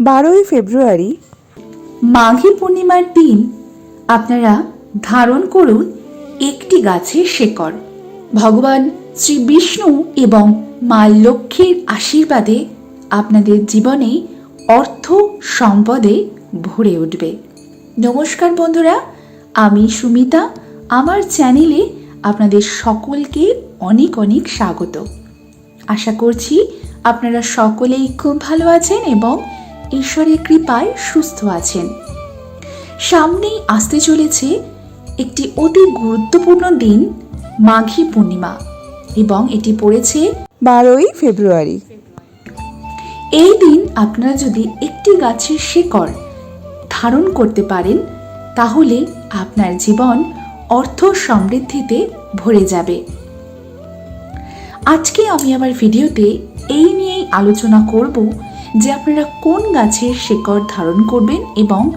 বারোই ফেব্রুয়ারি মাঘী পূর্ণিমার দিন আপনারা ধারণ করুন একটি গাছের শেকড়। ভগবান শ্রী বিষ্ণু এবং মা লক্ষ্মীর আশীর্বাদে আপনাদের জীবনে অর্থ সম্পদে ভরে উঠবে। নমস্কার বন্ধুরা, আমি সুমিতা। আমার চ্যানেলে আপনাদের সকলকে অনেক অনেক স্বাগত। আশা করছি আপনারা সকলেই খুব ভালো আছেন এবং ঈশ্বরের কৃপায় সুস্থ আছেন। সামনেই আসতে চলেছে একটি অতি গুরুত্বপূর্ণ দিন মাঘী পূর্ণিমা এবং এটি পড়েছে বারোই ফেব্রুয়ারি। এই দিন আপনারা যদি একটি গাছের শেকড় ধারণ করতে পারেন তাহলে আপনার জীবন অর্থ সমৃদ্ধিতে ভরে যাবে। আজকে আমি আমার ভিডিওতে এই নিয়েই আলোচনা করব যে আপনারা কোন গাছের শেকড় ধারণ করবেন এবং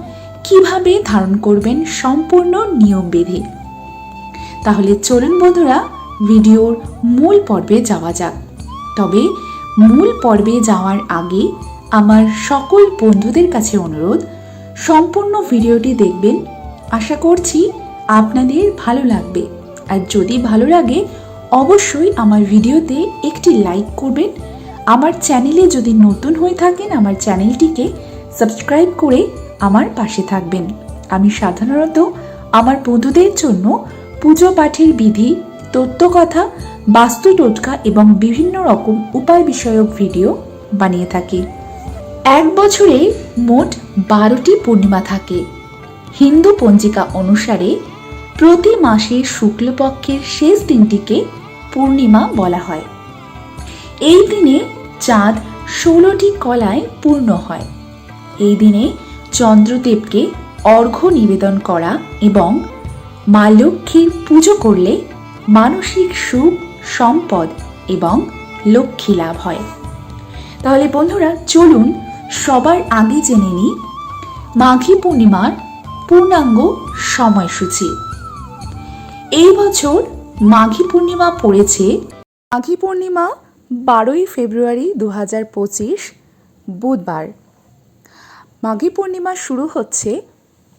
কীভাবে ধারণ করবেন সম্পূর্ণ নিয়মবিধি তাহলে চলুন বন্ধুরা, ভিডিওর মূল পর্বে যাওয়া যাক। তবে মূল পর্বে যাওয়ার আগে আমার সকল বন্ধুদের কাছে অনুরোধ, সম্পূর্ণ ভিডিওটি দেখবেন। আশা করছি আপনাদের ভালো লাগবে। আর যদি ভালো লাগে, অবশ্যই আমার ভিডিওতে একটি লাইক করবেন আমার চ্যানেলে যদি নতুন হয়ে থাকেন, আমার চ্যানেলটিকে সাবস্ক্রাইব করে আমার পাশে থাকবেন। আমি সাধারণত আমার বন্ধুদের জন্য পুজো পাঠের বিধি তত্ত্বকথা বাস্তু টোটকা এবং বিভিন্ন রকম উপায় বিষয়ক ভিডিও বানিয়ে থাকি। এক বছরে মোট বারোটি পূর্ণিমা থাকে। হিন্দু পঞ্জিকা অনুসারে প্রতি মাসে শুক্লপক্ষের শেষ দিনটিকে পূর্ণিমা বলা হয়। এই দিনে চাঁদ ষোলোটি কলায় পূর্ণ হয়। এই দিনে চন্দ্রদেবকে অর্ঘ্য নিবেদন করা এবং মা লক্ষ্মীর পুজো করলে মানসিক সুখ, সম্পদ এবং লক্ষ্মী লাভ হয়। তাহলে বন্ধুরা, চলুন সবার আগে জেনে নিই মাঘী পূর্ণিমার পূর্ণাঙ্গ সময়সূচি। এই বছর মাঘী পূর্ণিমা পড়েছে মাঘী পূর্ণিমা বারোই ফেব্রুয়ারি দু হাজার পঁচিশ, বুধবার। মাঘী পূর্ণিমা শুরু হচ্ছে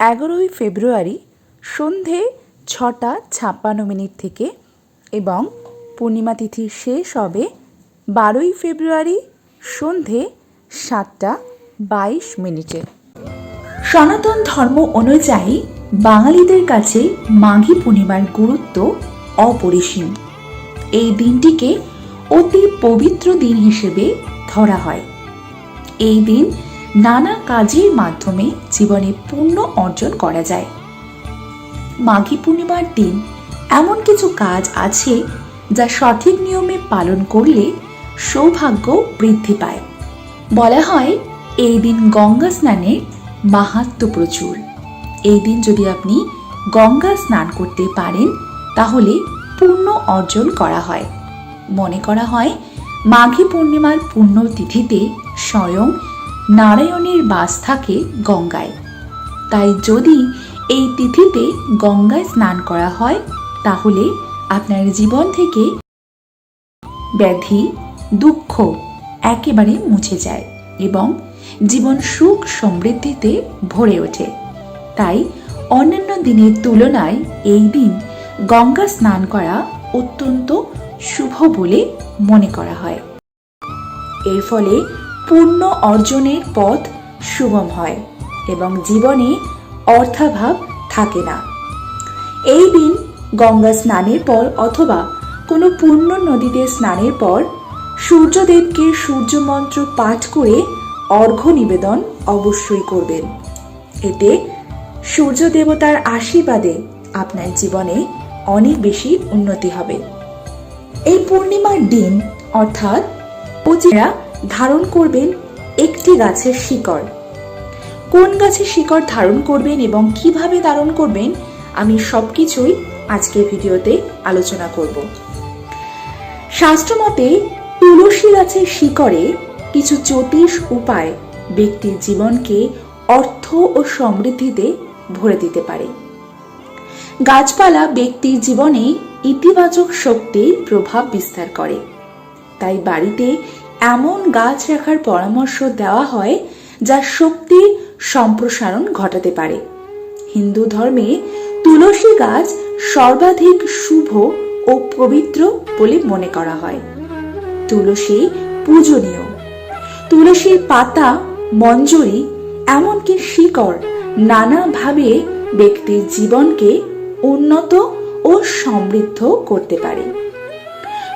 এগারোই ফেব্রুয়ারি সন্ধে ছটা ছাপ্পান্ন মিনিট থেকে এবং পূর্ণিমা তিথি শেষ হবে বারোই ফেব্রুয়ারি সন্ধে সাতটা বাইশ মিনিটে। সনাতন ধর্ম অনুযায়ী বাঙালিদের কাছে মাঘী পূর্ণিমার গুরুত্ব অপরিসীম। এই দিনটিকে অতি পবিত্র দিন হিসেবে ধরা হয়। এই দিন নানা কাজের মাধ্যমে জীবনে পুণ্য অর্জন করা যায়। মাঘী পূর্ণিমার দিন এমন কিছু কাজ আছে যা সঠিক নিয়মে পালন করলে সৌভাগ্য বৃদ্ধি পায়। বলা হয়, এই দিন গঙ্গা স্নানের মাহাত্ম প্রচুর। এই দিন যদি আপনি গঙ্গা স্নান করতে পারেন, তাহলে পূর্ণ অর্জন করা হয়। মনে করা হয়, মাঘী পূর্ণিমার পুণ্য তিথিতে স্বয়ং নারায়ণের বাস থাকে গঙ্গায়। তাই যদি এই তিথিতে গঙ্গায় স্নান করা হয়, তাহলে আপনার জীবন থেকে ব্যাধি, দুঃখ একেবারে মুছে যায় এবং জীবন সুখ সমৃদ্ধিতে ভরে ওঠে। তাই অন্যান্য দিনের তুলনায় এই দিন গঙ্গা স্নান করা অত্যন্ত শুভ বলে মনে করা হয়। এর ফলে পূর্ণ অর্জনের পথ সুগম হয় এবং জীবনে অর্থাভাব থাকে না। এই দিন গঙ্গা স্নানের পর অথবা কোনো পূর্ণ নদীতে স্নানের পর সূর্যদেবকে সূর্যমন্ত্র পাঠ করে অর্ঘ্য নিবেদন অবশ্যই করবেন। এতে সূর্য দেবতার আশীর্বাদে আপনার জীবনে অনেক বেশি উন্নতি হবে। এই পূর্ণিমার দিন, অর্থাৎ পচিরা ধারণ করবেন একটি গাছের শিকড়। কোন গাছের শিকড় ধারণ করবেন এবং কীভাবে ধারণ করবেন, আমি সবকিছুই আজকের ভিডিওতে আলোচনা করব। শাস্ত্রমতে, তুলসী গাছের শিকড়ে কিছু জ্যোতিষ উপায় ব্যক্তির জীবনকে অর্থ ও সমৃদ্ধিতে ভরে দিতে পারে। গাছপালা ব্যক্তির জীবনে ইতিবাচক শক্তির প্রভাব বিস্তার করে। তাই বাড়িতে এমন গাছ রাখার পরামর্শ দেওয়া হয়, যা শক্তির সম্প্রসারণ ঘটাতে পারে। হিন্দু ধর্মে তুলসী গাছ সর্বাধিক শুভ ও পবিত্র বলে মনে করা হয়। তুলসী পূজনীয়। তুলসীর পাতা, মঞ্জরি, এমনকি শিকড় নানাভাবে ব্যক্তির জীবনকে উন্নত ও সমৃদ্ধ করতে পারে।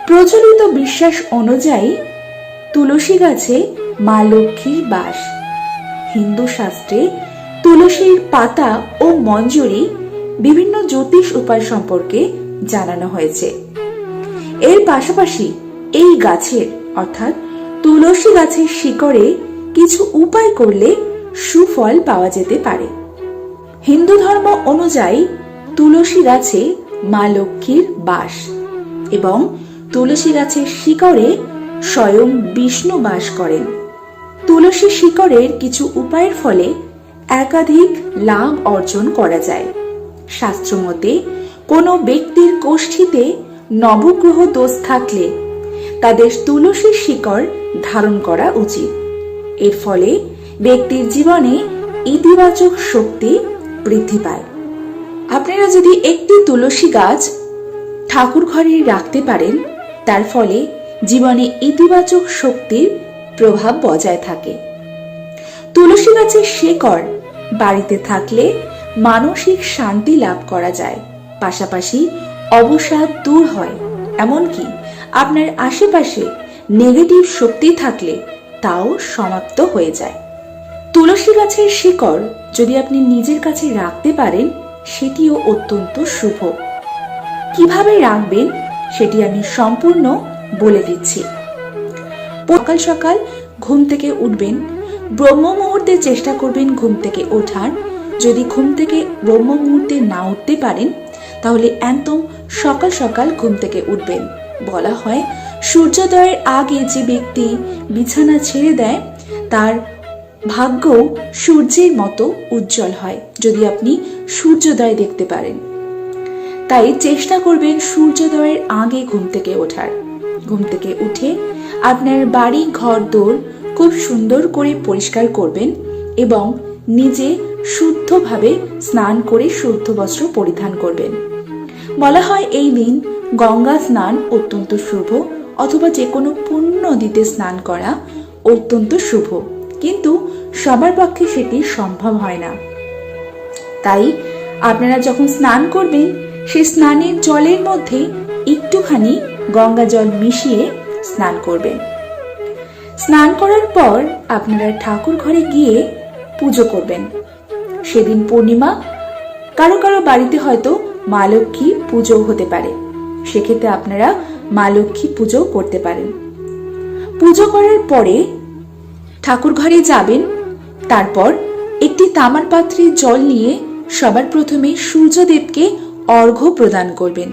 প্রচলিত বিশ্বাস অনুযায়ী, তুলসী গাছে মা লক্ষ্মীর বাস। হিন্দু শাস্ত্রে তুলসীর পাতা ও মঞ্জুরি বিভিন্ন জ্যোতিষ উপায় সম্পর্কে জানানো হয়েছে। এর পাশাপাশি এই গাছের, অর্থাৎ তুলসী গাছের শিকড়ে কিছু উপায় করলে সুফল পাওয়া যেতে পারে। হিন্দু ধর্ম অনুযায়ী তুলসী গাছে মা লক্ষ্মীর বাস এবং তুলসী গাছের শিকড়ে স্বয়ং বিষ্ণু বাস করেন। তুলসী শিকড়ের কিছু উপায়ের ফলে একাধিক লাভ অর্জন করা যায়। শাস্ত্রমতে কোনো ব্যক্তির কোষ্ঠীতে নবগ্রহ দোষ থাকলে তাদের তুলসী শিকড় ধারণ করা উচিত। এর ফলে ব্যক্তির জীবনে ইতিবাচক শক্তি বৃদ্ধি পায়। আপনারা যদি একটি তুলসী গাছ ঠাকুর ঘরে রাখতে পারেন, তার ফলে জীবনে ইতিবাচক শক্তির প্রভাব বজায় থাকে। তুলসী গাছের শেকড় বাড়িতে থাকলে মানসিক শান্তি লাভ করা যায়, পাশাপাশি অবসাদ দূর হয়। এমনকি আপনার আশেপাশে নেগেটিভ শক্তি থাকলে তাও সমাপ্ত হয়ে যায়। তুলসী গাছের শিকড় যদি আপনি নিজের কাছে রাখতে পারেন সেটিও অত্যন্ত শুভ। কীভাবে রাখবেন সেটি আমি সম্পূর্ণ বলে দিচ্ছি। সকাল সকাল ঘুম থেকে উঠবেন। ব্রহ্ম মুহূর্তে চেষ্টা করবেন ঘুম থেকে ওঠার। যদি ঘুম থেকে ব্রহ্ম মুহূর্তে না উঠতে পারেন, তাহলে একদম সকাল সকাল ঘুম থেকে উঠবেন। বলা হয়, সূর্যোদয়ের আগে যে ব্যক্তি বিছানা ছেড়ে দেয়, তার ভাগ্য সূর্যের মতো উজ্জ্বল হয় যদি আপনি সূর্যোদয় দেখতে পারেন। তাই চেষ্টা করবেন সূর্যোদয়ের আগে ঘুম থেকে ওঠার। ঘুম থেকে উঠে আপনার বাড়ি ঘর দোর খুব সুন্দর করে পরিষ্কার করবেন এবং নিজে শুদ্ধভাবে স্নান করে শুদ্ধ বস্ত্র পরিধান করবেন। বলা হয় এই দিন গঙ্গা স্নান অত্যন্ত শুভ অথবা যে কোনো পুণ্য নদীতে স্নান করা অত্যন্ত শুভ। কিন্তু সবার পক্ষে সেটি সম্ভব হয় না। তাই আপনারা যখন স্নান করবেন, সেই স্নানের জলের মধ্যে একটুখানি গঙ্গা জল মিশিয়ে স্নান করবেন। স্নান করার পর আপনারা ঠাকুর ঘরে গিয়ে পুজো করবেন। সেদিন পূর্ণিমা, কারও কারও বাড়িতে হয়তো মা লক্ষ্মী পুজো হতে পারে। সেক্ষেত্রে আপনারা মা লক্ষ্মী পুজো করতে পারেন। পুজো করার পরে ঠাকুর ঘরে যাবেন। তারপর একটি তামার পাত্রে জল নিয়ে সবার প্রথমে সূর্যদেবকে অর্ঘ্য প্রদান করবেন।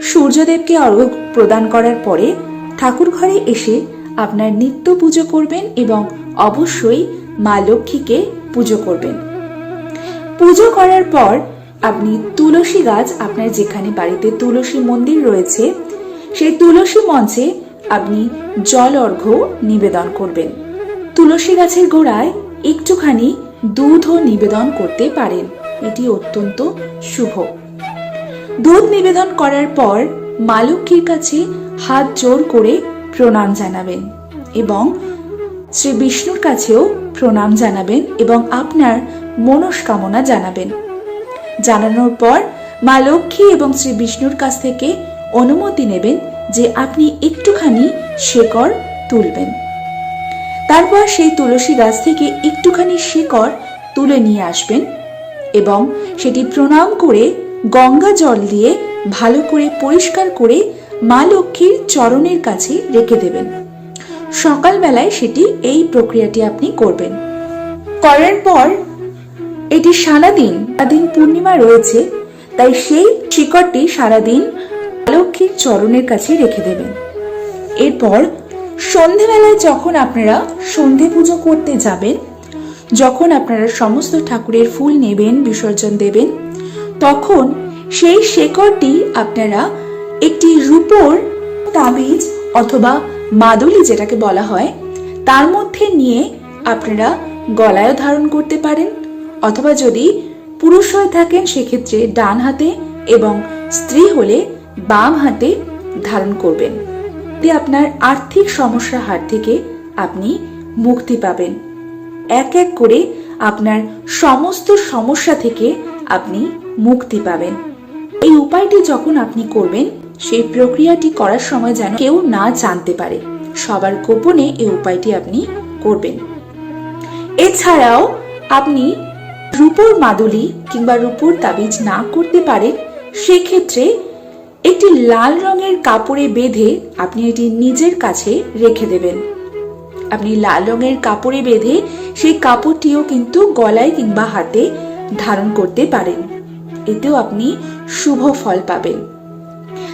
সূর্যদেবকে অর্ঘ্য প্রদান করার পরে ঠাকুর ঘরে এসে আপনার নিত্য পুজো করবেন এবং অবশ্যই মা লক্ষ্মীকে পুজো করবেন। পুজো করার পর আপনি তুলসী গাছ আপনার যেখানে বাড়িতে তুলসী মন্দির রয়েছে, সেই তুলসী মঞ্চে আপনি জল অর্ঘ্য নিবেদন করবেন। তুলসী গাছের গোড়ায় একটুখানি দুধও নিবেদন করতে পারেন। এটি অত্যন্ত শুভ। দুধ নিবেদন করার পর মা লক্ষ্মীর কাছে হাত জোর করে প্রণাম জানাবেন এবং শ্রী বিষ্ণুর কাছেও প্রণাম জানাবেন এবং আপনার মনস্কামনা জানাবেন। জানানোর পর মা লক্ষ্মী এবং শ্রী বিষ্ণুর কাছ থেকে অনুমতি নেবেন যে আপনি একটুখানি শেকড় তুলবেন। তারপর সেই তুলসী গাছ থেকে একটুখানি শিকড় তুলে নিয়ে আসবেন এবং সেটি প্রণাম করে গঙ্গা জল দিয়ে ভালো করে পরিষ্কার করে মা লক্ষ্মীর চরণের কাছে রেখে দেবেন। সকালবেলায় সেটি এই প্রক্রিয়াটি আপনি করবেন। করার পর এটি সারাদিন সারাদিন পূর্ণিমা রয়েছে, তাই সেই শিকড়টি সারাদিন লক্ষ্মীর চরণের কাছে রেখে দেবেন। এরপর সন্ধেবেলায় যখন আপনারা সন্ধে পুজো করতে যাবেন, যখন আপনারা সমস্ত ঠাকুরের ফুল নেবেন, বিসর্জন দেবেন, তখন সেই শেকড়টি আপনারা একটি রূপোর তাবিজ অথবা মাদুলি যেটাকে বলা হয়, তার মধ্যে নিয়ে আপনারা গলায়ও ধারণ করতে পারেন অথবা যদি পুরুষ হয়ে থাকেন, সেক্ষেত্রে ডান হাতে এবং স্ত্রী হলে বাম হাতে ধারণ করবেন। এতে আপনার আর্থিক সমস্যার হাত থেকে আপনি মুক্তি পাবেন। এক এক করে আপনার সমস্ত সমস্যা থেকে আপনি মুক্তি পাবেন। এই উপায়টি যখন আপনি করবেন, সেই প্রক্রিয়াটি করার সময় যেন কেউ না জানতে পারে। সবার গোপনে এই উপায়টি আপনি করবেন। এছাড়াও আপনি রূপোর মাদুলি কিংবা রূপোর তাবিজ না করতে পারেন, সেক্ষেত্রে একটি লাল রঙের কাপড়ে বেঁধে আপনি এটি নিজের কাছে রেখে দেবেন। আপনি লাল রঙের কাপড়ে বেঁধে সেই কাপড়টিও কিন্তু গলায় কিংবা হাতে ধারণ করতে পারেন। এতেও আপনি শুভ ফল পাবেন।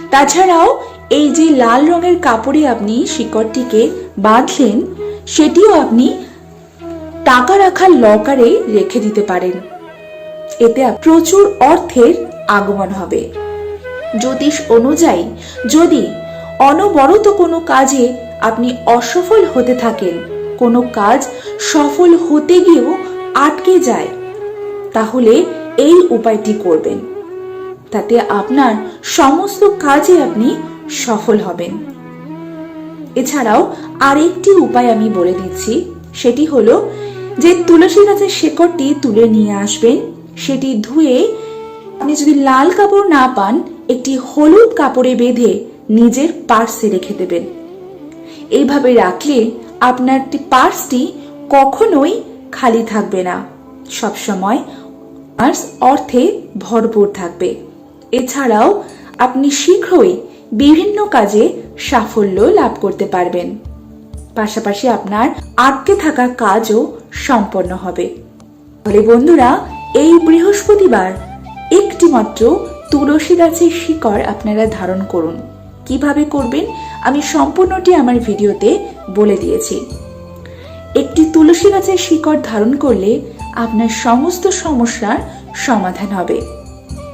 তাছাড়াও এই যে লাল রঙের কাপড়ে আপনি শিকড়টিকে বাঁধলেন, সেটিও আপনি টাকা রাখার লকারে রেখে দিতে পারেন। এতে প্রচুর অর্থের আগমন হবে। জ্যোতিষ অনুযায়ী যদি অনবরত কোনো কাজে আপনি অসফল হতে থাকেন, কোনো কাজ সফল হতে গিয়েও আটকে যায়, তাহলে এই উপায়টি করবেন। তাতে আপনার সমস্ত কাজে আপনি সফল হবেন। এছাড়াও আরেকটি উপায় আমি বলে দিচ্ছি, সেটি হলো যে তুলসী গাছের শেকড়টি তুলে নিয়ে আসবেন, সেটি ধুয়ে আপনি যদি লাল কাপড় না পান একটি হলুদ কাপড়ে বেঁধে নিজের পার্সে রেখে দেবেন। এইভাবে রাখলে আপনার পার্সটি কখনোই খালি থাকবে না। সবসময় পার্স অর্থে ভরপুর থাকবে। এছাড়াও আপনি শীঘ্রই বিভিন্ন কাজে সাফল্য লাভ করতে পারবেন। পাশাপাশি আপনার আটকে থাকা কাজও সম্পন্ন হবে। তাহলে বন্ধুরা, এই বৃহস্পতিবার একটি মাত্র তুলসী গাছের শিকড় আপনারা ধারণ করুন। কীভাবে করবেন? আমি সম্পূর্ণটি আমার ভিডিওতে বলে দিয়েছি। একটি তুলসী গাছের শিকড় ধারণ করলে আপনার সমস্ত সমস্যার সমাধান হবে।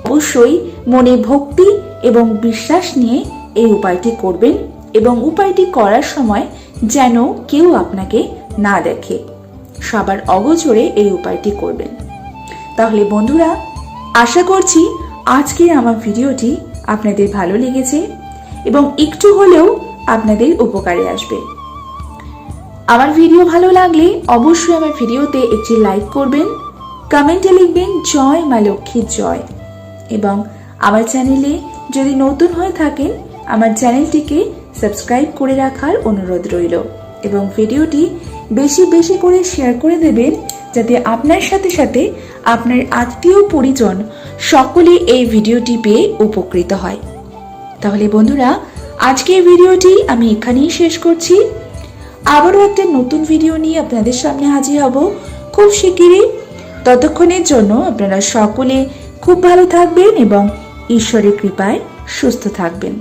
অবশ্যই মনে ভক্তি এবং বিশ্বাস নিয়ে এই উপায়টি করবেন এবং উপায়টি করার সময় যেন কেউ আপনাকে না দেখে। সবার অগোচরে এই উপায়টি করবেন। তাহলে বন্ধুরা, আশা করছি আজকের আমার ভিডিওটি আপনাদের ভালো লেগেছে এবং একটু হলেও আপনাদের উপকারে আসবে। আমার ভিডিও ভালো লাগলে অবশ্যই আমার ভিডিওতে একটি লাইক করবেন, কমেন্টে লিখবেন, জয় মা লক্ষ্মীর জয়। এবং আমার চ্যানেলে যদি নতুন হয়ে থাকেন, আমার চ্যানেলটিকে সাবস্ক্রাইব করে রাখার অনুরোধ রইল এবং ভিডিওটি বেশি বেশি করে শেয়ার করে দেবেন যাতে আপনার সাথে সাথে আপনার আত্মীয় পরিজন সকলে এই ভিডিওটি পেয়ে উপকৃত হয়। তাহলে বন্ধুরা আজকের ভিডিওটি আমি এখানেই শেষ করছি। আবারও একটা নতুন ভিডিও নিয়ে আপনাদের সামনে হাজির হব খুব শিগগিরই। ততক্ষণের জন্য আপনারা সকলে খুব ভালো থাকবেন এবং ঈশ্বরের কৃপায় সুস্থ থাকবেন।